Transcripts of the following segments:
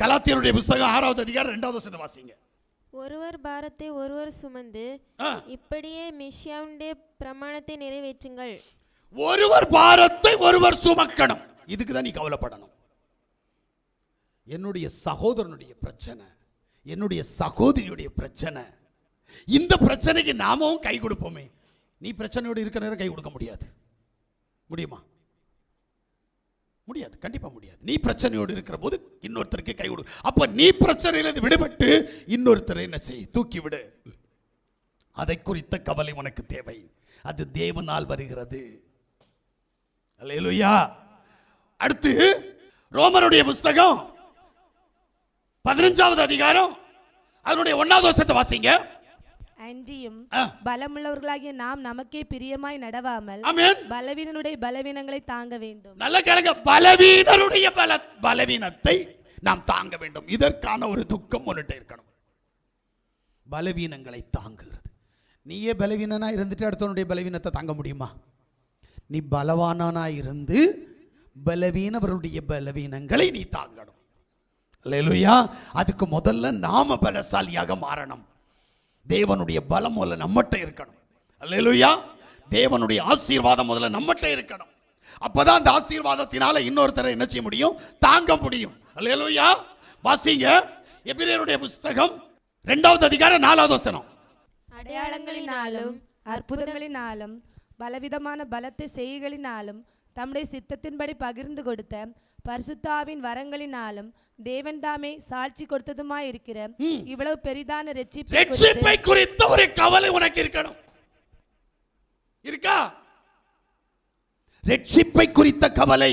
கலாத்தியருடைய புஸ்தகம் ஆறாவது அதிகாரம் இரண்டாவது வசனத்தை வாசிங்க. ஒருவர் பாரத்தை ஒருவர் சுமந்து. இப்படியே மிஷ்யாவுடைய பிரமாணத்தை நிறைவேற்றுங்கள். ஒருவர் பாரத்தை ஒருவர் சுமக்கணும். இதுக்கு தான் நீ கவலைப்படணும். என்னுடைய சகோதரனுடைய பிரச்சனை என்னுடைய சகோதரியுடைய பிரச்சனை இந்த பிரச்சனைக்கு நாமும் கை கொடுப்போமே. நீ பிரச்சனையோடு இருக்கிற கை கொடுக்க முடியாது. முடியுமா? முடியாது கண்டிப்பாக முடியாது. நீ பிரச்சனையோடு இருக்கிற போது இன்னொருத்தருக்கு கை கொடு. அப்போ நீ பிரச்சனையிலிருந்து விடுபட்டு இன்னொருத்தரை என்ன செய்? தூக்கி விடு அதை குறித்த கவலை உனக்கு தேவை. அது தேவனால் வருகிறது. அல்லையா அடுத்து ரோமனுடைய புஸ்தகம் பதினஞ்சாவது அதிகாரம். அதனுடைய ஒன்னாவது வருஷத்தை வாசிங்க. அன்றியும் ஆ. பலமுள்ளவர்களாகிய நாம் நமக்கே பிரியமாய் நடவாமல் பலவீனனுடைய பலவீனங்களை தாங்க வேண்டும். நல்ல கேளுங்க. பலவீனருடைய பல பலவீனத்தை நாம் தாங்க வேண்டும். இதற்கான ஒரு துக்கம் முன்னிட்டு இருக்கணும். பலவீனங்களை தாங்குகிறது. நீயே பலவீனனா இருந்துட்டு அடுத்தவனுடைய பலவீனத்தை தாங்க முடியுமா? நீ பலவானானா இருந்து பலவீனவருடைய பலவீனங்களை நீ தாங்கணும். அதுக்கு முதல்ல நாம பலசாலியாக மாறணும். தேவனுடைய பலம் முதல்ல நம்மகிட்ட இருக்கணும். அல்லேலூயா தேவனுடைய ஆசீர்வாதம் முதல்ல நம்மகிட்ட இருக்கணும். அப்பதான் அந்த ஆசீர்வாதத்தினால இன்னொருத்தரை என்ன செய்ய முடியும்? தாங்க முடியும். அல்லேலூயா வாசிங்க. எபிரேருடைய புஸ்தகம் ரெண்டாவது அதிகாரம் நாலாவது வசனம். அடையாளங்களினாலும் அற்புதங்களினாலும் பலவிதமான பலத்தை செய்கைகளினாலும் தம்முடைய சித்தத்தின்படி பகிர்ந்து கொடுத்த பரிசுத்தாவின் வரங்களினாலும் தேவன் தாமே சாட்சி கொடுத்ததுமாய் இருக்கிற இவ்வளவு பெரிதான ரட்சிப்பை ரட்சிப்பை குறித்த ஒரு கவலை உனக்கு இருக்கணும். இருக்கா? ரட்சிப்பை குறித்த கவலை.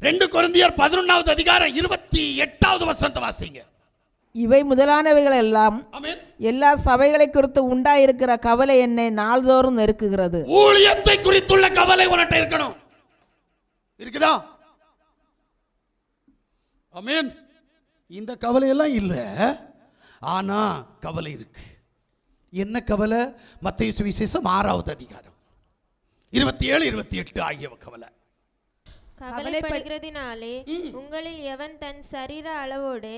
ரெண்டு கொரிந்தியர் பதினொன்னாவது அதிகாரம் இருபத்தி எட்டாவது வசனத்தை வாசிங்க. இவை முதலானவைகள் எல்லாம் எல்லா சபைகளை குறித்து உண்டாயிருக்கிற கவலை என்னை நாள்தோறும் நெருக்குகிறது. ஊழியத்தை குறித்துள்ள கவலை உன்கிட்ட இருக்கணும். இருக்குதா? ஆமென். இந்த கவலை எல்லாம் ஆனால் ஆனா கவலை இருக்கு. என்ன கவலை? மத்திய சுவிசேஷம் ஆறாவது அதிகாரம். இருபத்தி ஏழு இருபத்தி எட்டு ஆகிய கவலை. கவலைப்படுகிறதினாலே உங்களில் எவன் தன் சரீர அளவோடு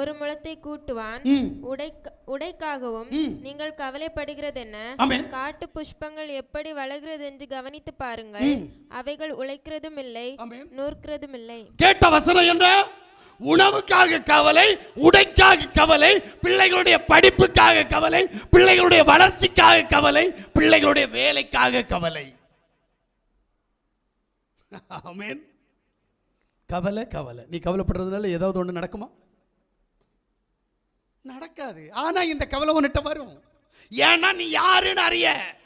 ஒரு முழத்தை கூட்டுவான் உடைக்க உடைக்காகவும் நீங்கள் கவலைப்படுகிறதென்ன. காட்டு புஷ்பங்கள் எப்படி வளர்கிறது என்று கவனித்து பாருங்கள். அவைகள் உழைக்கிறதும் இல்லை. நூற்கிறதும் இல்லை. கேட்ட வசனம் என்ன? உணவுக்காக கவலை உடைக்காக கவலை பிள்ளைகளுடைய படிப்புக்காக கவலை பிள்ளைகளுடைய வளர்ச்சிக்காக கவலை பிள்ளைகளுடைய வேலைக்காக கவலை. ஆமென் கவலை கவலை. நீ கவலைப்படுறதுனால ஏதாவது ஒன்று நடக்குமா? நடக்காது. ஆனா இந்த கவலை உன்கிட்ட வரும். ஏன்னா நீ யாருன்னு அறிய.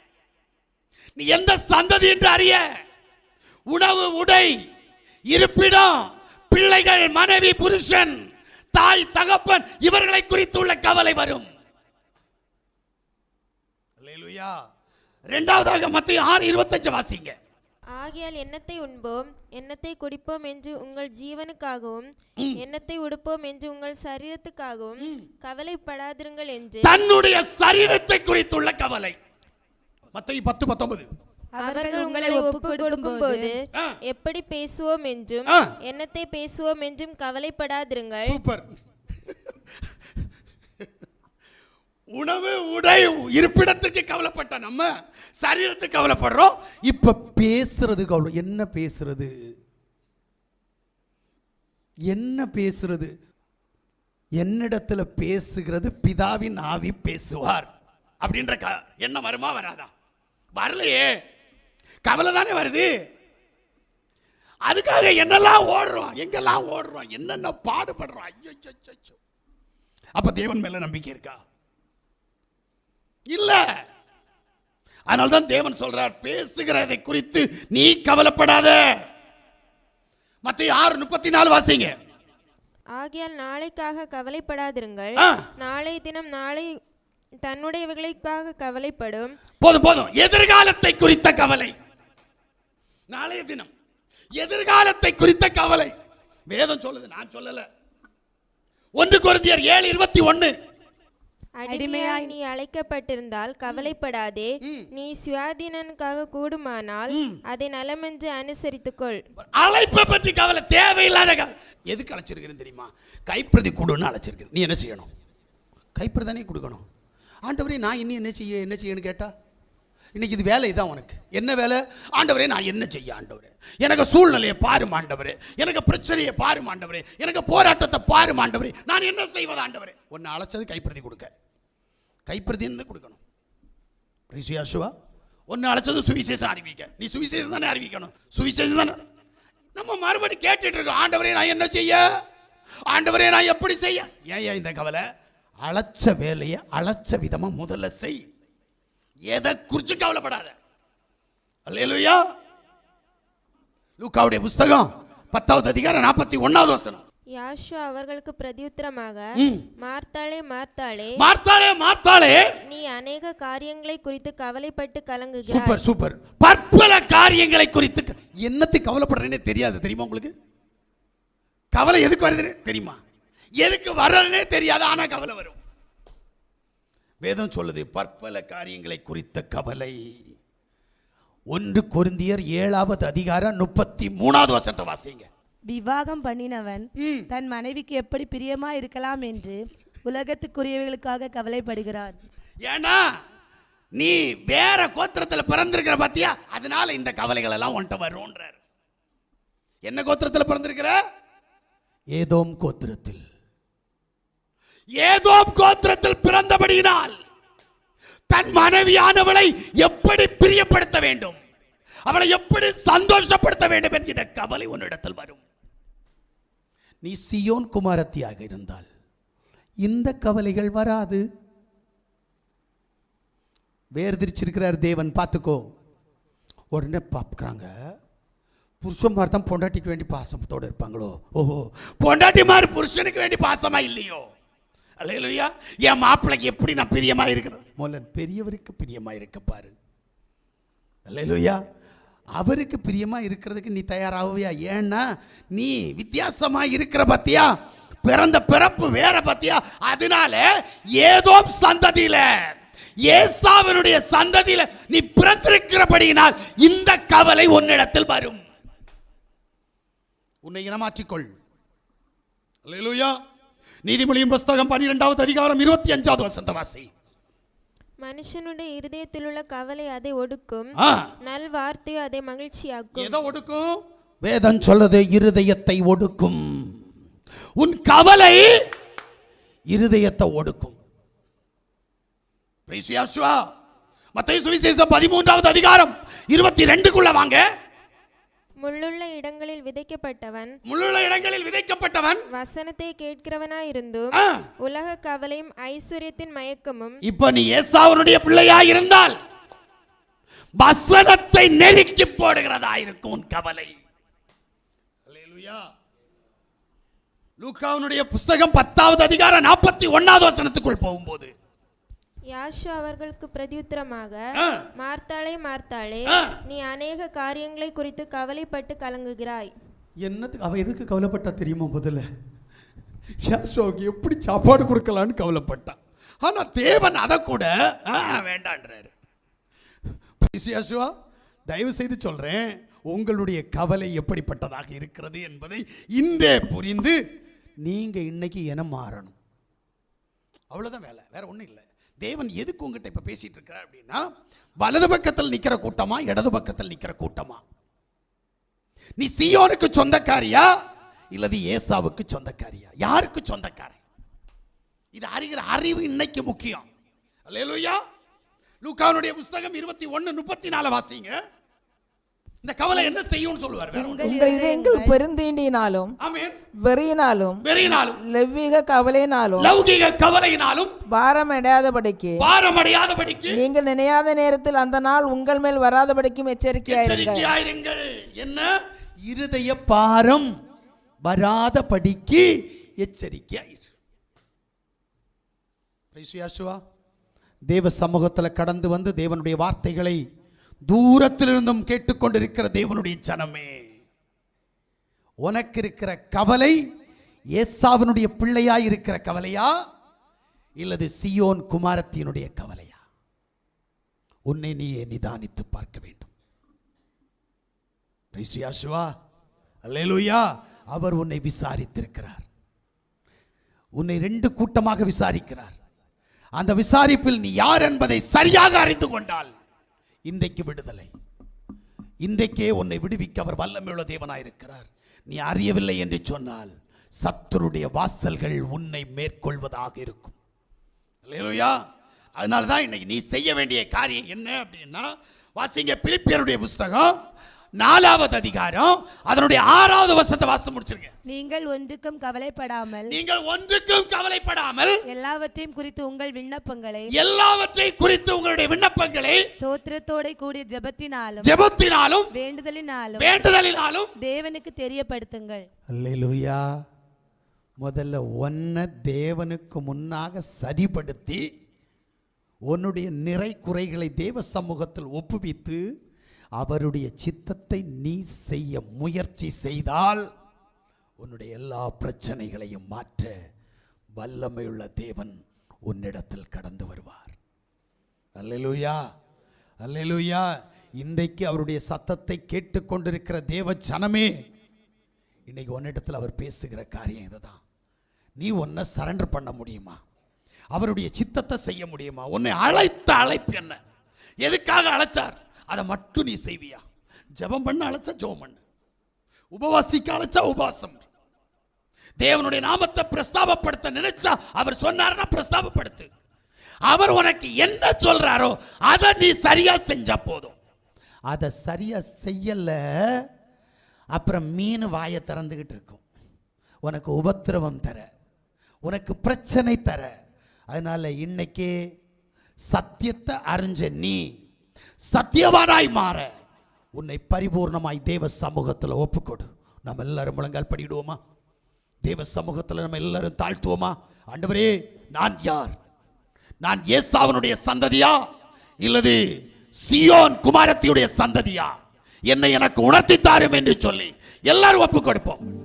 நீ எந்த சந்ததி என்று அறிய. உணவு உடை இருப்பிடம் பிள்ளைகள் மனைவி புருஷன் தாய் தகப்பன் இவர்களை குறித்துள்ள கவலை வரும். அல்லேலூயா. இரண்டாவதாக மத்திய ஆறு இருபத்தஞ்சு வாசிங்க. ஆகையால் எண்ணத்தை உண்போம்? எண்ணத்தை குடிப்போம் என்று உங்கள் ஜீவனுக்காகவும் எண்ணத்தை உடுப்போம் என்று உங்கள் சரீரத்துக்காகவும் கவலைப்படாதிருங்கள் என்று தன்னுடைய சரீரத்தை குறித்துள்ள கவலை. மத்திய பத்து பத்தொன்பது. அவர்கள் உங்களை ஒப்புக் கொடுக்கும்போது ஆ. எப்படி பேசுவோம் என்றும். எண்ணத்தை பேசுவோம் என்றும் கவலைப்படாதிருங்கள். சூப்பர். உணவு உடை இருப்பிடத்துக்கு கவலைப்பட்ட நம்ம சரீரத்துக்கு கவலைப்படுறோம். இப்ப பேசுறது கவலை. என்ன பேசுறது? என்ன பேசுறது? என்னிடத்துல பேசுகிறது பிதாவின் ஆவி பேசுவார். அப்படின்ற க எண்ணம் வருமா வராதா? வரலையே. கவலை தானே வருது. அதுக்காக என்னெல்லாம் ஓடுறோம்? எங்கெல்லாம் ஓடுறோம்? என்னென்ன பாடுபடுறோம்? ஐயோ அப்போ தேவன் மேலே நம்பிக்கை இருக்கா? இல்ல. அதனால தான் தேவன் சொல்றார் பேசுகிறதை குறித்து நீ கவலைப்படாத. மத்திய ஆறு முப்பத்தி நாலு வாசிங்க. ஆகையால் நாளைக்காக கவலைப்படாதிருங்கள். நாளை தினம் நாளை தன்னுடையவைகளுக்காக கவலைப்படும். போதும் போதும். எதிர்காலத்தை குறித்த கவலை. நாளைய தினம். எதிர்காலத்தை குறித்த கவலை. வேதம் சொல்லுது நான் சொல்லல. ஒன்று கொரிந்தியர் ஏழு இருபத்தி ஒன்னு. அடிமையாய் நீ அழைக்கப்பட்டிருந்தால் கவலைப்படாதே. நீ சுயாதீனனுக்காக கூடுமானால் அதை நலமென்று அனுசரித்துக்கொள். அழைப்பை பற்றி கவலை தேவையில்லாத கவலை. எதுக்கு அழைச்சிருக்கிறேன் தெரியுமா? கைப்பிரதி கொடுன்னு அழைச்சிருக்கிறேன். நீ என்ன செய்யணும்? கைப்பிரதி தானே கொடுக்கணும். ஆண்டவரே நான் இன்னும் என்ன செய்ய என்ன செய்யன்னு கேட்டா? இன்னைக்கு இது வேலை தான் உனக்கு. என்ன வேலை? ஆண்டவரே நான் என்ன செய்ய ஆண்டவரே? எனக்கு சூழ்நிலையை பாரு ஆண்டவரே. எனக்கு பிரச்சனையை பாரு ஆண்டவரே. எனக்கு போராட்டத்தை பாரு ஆண்டவரே. நான் என்ன செய்வது ஆண்டவரே? ஒன்று அழைச்சது கைப்பிரதி கொடுக்க. கைப்பிரதி என்ன கொடுக்கணும். ரிஷியாசுவா ஒன்று அழைச்சது சுவிசேஷம் அறிவிக்க. நீ சுவிசேஷம் தானே அறிவிக்கணும். சுவிசேஷம் தானே. நம்ம மறுபடியும் கேட்டுட்டு இருக்கோம். ஆண்டவரே நான் என்ன செய்ய? ஆண்டவரே நான் எப்படி செய்ய? ஏன் ஏன் இந்த கவலை? அழைச்ச வேலையை அழைச்ச விதமாக முதல்ல செய். எதை குறிச்சும் கவலைப்படாத. அல்லேலூயா. லூக்காவுடைய புஸ்தகம் பத்தாவது அதிகாரம் நாற்பத்தி ஒன்னாவது வசனம். யாஷுவா அவர்களுக்கு பிரதியுத்தரமாக. மார்த்தாளே மார்த்தாளே மார்த்தாளே மார்த்தாளே. நீ அநேக காரியங்களை குறித்து கவலைப்பட்டு கலங்குகிறாய். Super super. பற்பல காரியங்களை குறித்து என்னத்துக்கு கவலைப்படுறேனே தெரியாது தெரியுமா உங்களுக்கு? கவலை எதுக்கு வருதுன்னு தெரியுமா? எதுக்கு வர்றதுனே தெரியாது ஆனா கவலை வரும். வேதம் சொல்லுது பற்பல காரியங்களை குறித்த கவலை. ஒன்று கொரிந்தியர் ஏழாவது அதிகாரம் முப்பத்தி மூணாவது வசனத்தை வாசிங்க. விவாகம் பண்ணினவன். தன் மனைவிக்கு எப்படி பிரியமா இருக்கலாம் என்று உலகத்துக்குரியவைகளுக்காக கவலைப்படுகிறான். ஏன்னா நீ வேற கோத்திரத்துல பிறந்திருக்கிற பாத்தியா? அதனால இந்த கவலைகள் எல்லாம் உன்கிட்ட வரும்ன்றார். என்ன கோத்திரத்துல பிறந்திருக்கிற? ஏதோம் கோத்திரத்தில். ஏதோ கோத்திரத்தில் பிறந்தபடியினால் தன் மனைவியானவளை எப்படி பிரியப்படுத்த வேண்டும்? அவளை எப்படி சந்தோஷப்படுத்த வேண்டும் என்கிற கவலை உன்னிடத்தில் வரும். நீ சியோன் குமாரத்தியாக இருந்தால் இந்த கவலைகள் வராது. வேர்திரிச்சிருக்கிறார் தேவன் பார்த்துக்கோ. உடனே பார்க்குறாங்க. புருஷன்மார் தான் பொண்டாட்டிக்கு வேண்டி பாசத்தோடு இருப்பாங்களோ? ஓஹோ. பொண்டாட்டி மாதிரி புருஷனுக்கு வேண்டி பாசமா இல்லையோ? அல்லையா என் மாப்பிள்ளைக்கு எப்படி நான் பிரியமா இருக்கிறேன் முதல்ல பெரியவருக்கு பிரியமா இருக்க பாரு. அல்லையா அவருக்கு பிரியமா இருக்கிறதுக்கு நீ தயாராகவியா? ஏன்னா நீ வித்தியாசமா இருக்கிற பத்தியா? பிறந்த பிறப்பு வேற பத்தியா? அதனால ஏதோ சந்ததியில ஏசாவினுடைய சந்ததியில நீ பிறந்திருக்கிறபடியினால் இந்த கவலை உன்னிடத்தில் வரும். உன்னை இனமாற்றிக்கொள். அல்லேலூயா நீதிமொழியின் புஸ்தகம் பன்னிரெண்டாவது அதிகாரம் இருபத்தி அஞ்சாவது வசந்த வாசி. மனுஷனுடைய இருதயத்தில் உள்ள கவலை அதை ஒடுக்கும். நல் வார்த்தையோ அதை மகிழ்ச்சியாக்கும். எதை ஒடுக்கும்? வேதம் சொல்றது இருதயத்தை ஒடுக்கும். உன் கவலை இருதயத்தை ஒடுக்கும். மத்தேயு சுவிசேஷம் பதிமூன்றாவது அதிகாரம் இருபத்தி ரெண்டுக்குள்ள வாங்க. முள்ளுள்ள இடங்களில் விதைக்கப்பட்டவன் முள்ளுள்ள இடங்களில் விதைக்கப்பட்டவன் வசனத்தை கேட்கிறவனாயிருந்தும் ஆ, உலக கவலையும் ஐஸ்வர்யத்தின் மயக்கமும் இப்ப நீ ஏசாவனுடைய பிள்ளையா இருந்தால் வசனத்தை நெருக்கி போடுகிறதா இருக்கும் உன் கவலை அல்லேலூயா. லூக்காவுனுடைய புஸ்தகம் பத்தாவது அதிகாரம் நாற்பத்தி ஒன்னாவது வசனத்துக்குள் போகும்போது யாஷு அவர்களுக்கு பிரதியுத்தரமாக. மார்த்தாளே மார்த்தாளே. நீ அநேக காரியங்களை குறித்து கவலைப்பட்டு கலங்குகிறாய். என்னத்துக்கு அவ எதுக்கு கவலைப்பட்டா தெரியுமா முதல்ல? யாசோவுக்கு எப்படி சாப்பாடு கொடுக்கலான்னு கவலைப்பட்டான் ஆனா தேவன் அதை கூட வேண்டான்றாரு. யாசுவா தயவு செய்து சொல்றேன் உங்களுடைய கவலை எப்படிப்பட்டதாக இருக்கிறது என்பதை இன்றே புரிந்து நீங்க இன்னைக்கு என மாறணும். அவ்வளவுதான் வேலை வேற ஒண்ணும் இல்லை. தேவன் எதுக்கு உங்ககிட்ட இப்போ பேசிகிட்டு இருக்கிறார் அப்படின்னா வலது பக்கத்தில் நிற்கிற கூட்டமா இடது பக்கத்தில் நிற்கிற கூட்டமா? நீ சியோனுக்கு சொந்தக்காரியா? இல்லது ஏசாவுக்கு சொந்தக்காரியா? யாருக்கு சொந்தக்காரன்? இது அறிகிற அறிவு இன்னைக்கு முக்கியம். அல்லேலூயா. லூக்கானுடைய புஸ்தகம் இருபத்தி ஒன்று முப்பத்தி நாலு வாசிங்க. இந்த கவலை என்ன செய்யும்னு சொல்லுவார் உங்கள் இதயங்கள் பெருந்தீண்டினாலும் ஆமென். வெறியினாலும் வெறியினாலும் லெவ்வீக கவலையினாலும் லௌகிக கவலையினாலும் பாரம் அடையாதபடிக்கு பாரமடையாதபடிக்கு நீங்கள் நினையாத நேரத்தில் அந்த நாள் உங்கள் மேல் வராதபடிக்கும் எச்சரிக்கையாயிருங்க எச்சரிக்கையாயிருங்கள். என்ன? இருதய பாரம் வராதபடிக்கு எச்சரிக்கையாயிரு. தேவ சமூகத்தில் கடந்து வந்து தேவனுடைய வார்த்தைகளை தூரத்திலிருந்தும் கேட்டுக்கொண்டிருக்கிற தேவனுடைய ஜனமே. உனக்கு இருக்கிற கவலை ஏசாவினுடைய பிள்ளையா இருக்கிற கவலையா? இல்லது சியோன் குமாரத்தினுடைய கவலையா? உன்னை நீயே நிதானித்து பார்க்க வேண்டும். Praise Yahshua. அவர் உன்னை விசாரித்திருக்கிறார். உன்னை ரெண்டு கூட்டமாக விசாரிக்கிறார். அந்த விசாரிப்பில் நீ யார் என்பதை சரியாக அறிந்து கொண்டால் இன்றைக்கு விடுதலை. இன்றைக்கே உன்னை விடுவிக்க அவர் வல்லமையுள்ள தேவனாயிருக்கிறார். நீ அறியவில்லை என்று சொன்னால் சத்துருடைய வாசல்கள் உன்னை மேற்கொள்வதாக இருக்கும். இல்லையா அதனால தான் இன்னைக்கு நீ செய்ய வேண்டிய காரியம் என்ன அப்படின்னா வாசிங்க பிலிப்பியருடைய புஸ்தகம் நாலாவது அதிகாரம் அதனுடைய ஆறாவது வசனத்தை வாசித்து முடிச்சிருங்க. நீங்கள் ஒன்றுக்கும் கவலைப்படாமல் நீங்கள் ஒன்றுக்கும் கவலைப்படாமல் எல்லாவற்றையும் குறித்து உங்கள் விண்ணப்பங்களை எல்லாவற்றை குறித்து உங்களுடைய விண்ணப்பங்களை ஸ்தோத்திரத்தோட கூடிய ஜெபத்தினாலும் ஜெபத்தினாலும் வேண்டுதலினாலும் வேண்டுதலினாலும் தேவனுக்கு தெரியப்படுத்துங்கள். அல்லேலூயா. முதல்ல ஒன்ன தேவனுக்கு முன்னாக சரிப்படுத்தி உன்னுடைய நிறை குறைகளை தேவ சமூகத்தில் ஒப்புவித்து அவருடைய சித்தத்தை நீ செய்ய முயற்சி செய்தால் உன்னுடைய எல்லா பிரச்சனைகளையும் மாற்ற வல்லமையுள்ள தேவன் உன்னிடத்தில் கடந்து வருவார். அல்லேலூயா அல்லேலூயா. இன்றைக்கு அவருடைய சத்தத்தை கேட்டுக்கொண்டிருக்கிற தேவ ஜனமே இன்னைக்கு உன்னிடத்தில் அவர் பேசுகிற காரியம் இதுதான். நீ ஒன்றை சரண்டர் பண்ண முடியுமா? அவருடைய சித்தத்தை செய்ய முடியுமா? உன்னை அழைத்த அழைப்பு என்ன? எதுக்காக அழைச்சார்? அதை மட்டும் நீ செய்வியா? ஜெபம் பண்ண அழைச்சா ஜெபம் பண்ணு. உபவாசிக்க அழைச்சா உபவாசம் தேவனுடைய நாமத்தை பிரஸ்தாபப்படுத்த நினைச்சா அவர் சொன்னார்னா பிரஸ்தாபப்படுத்து. அவர் உனக்கு என்ன சொல்றாரோ அதை நீ சரியா செஞ்சா போதும். அதை சரியா செய்யல அப்புறம் மீன் வாயை திறந்துகிட்டு இருக்கும். உனக்கு உபத்திரவம் தர உனக்கு பிரச்சனை தர. அதனால இன்னைக்கே சத்தியத்தை அறிஞ்ச நீ சத்தியவானாய் மாற. உன்னை பரிபூர்ணமாய் தேவ சமூகத்தில் ஒப்புக்கொடு. நம்ம எல்லாரும் முழங்கால் படிடுவோமா தேவ சமூகத்தில் நம்ம எல்லாரும் தாழ்த்துவோமா? ஆண்டவரே நான் யார்? நான் ஏசாவனுடைய சந்ததியா? இல்லது சியோன் குமாரத்தியுடைய சந்ததியா? என்னை எனக்கு உணர்த்தி தாரும் என்று சொல்லி எல்லாரும் ஒப்பு கொடுப்போம்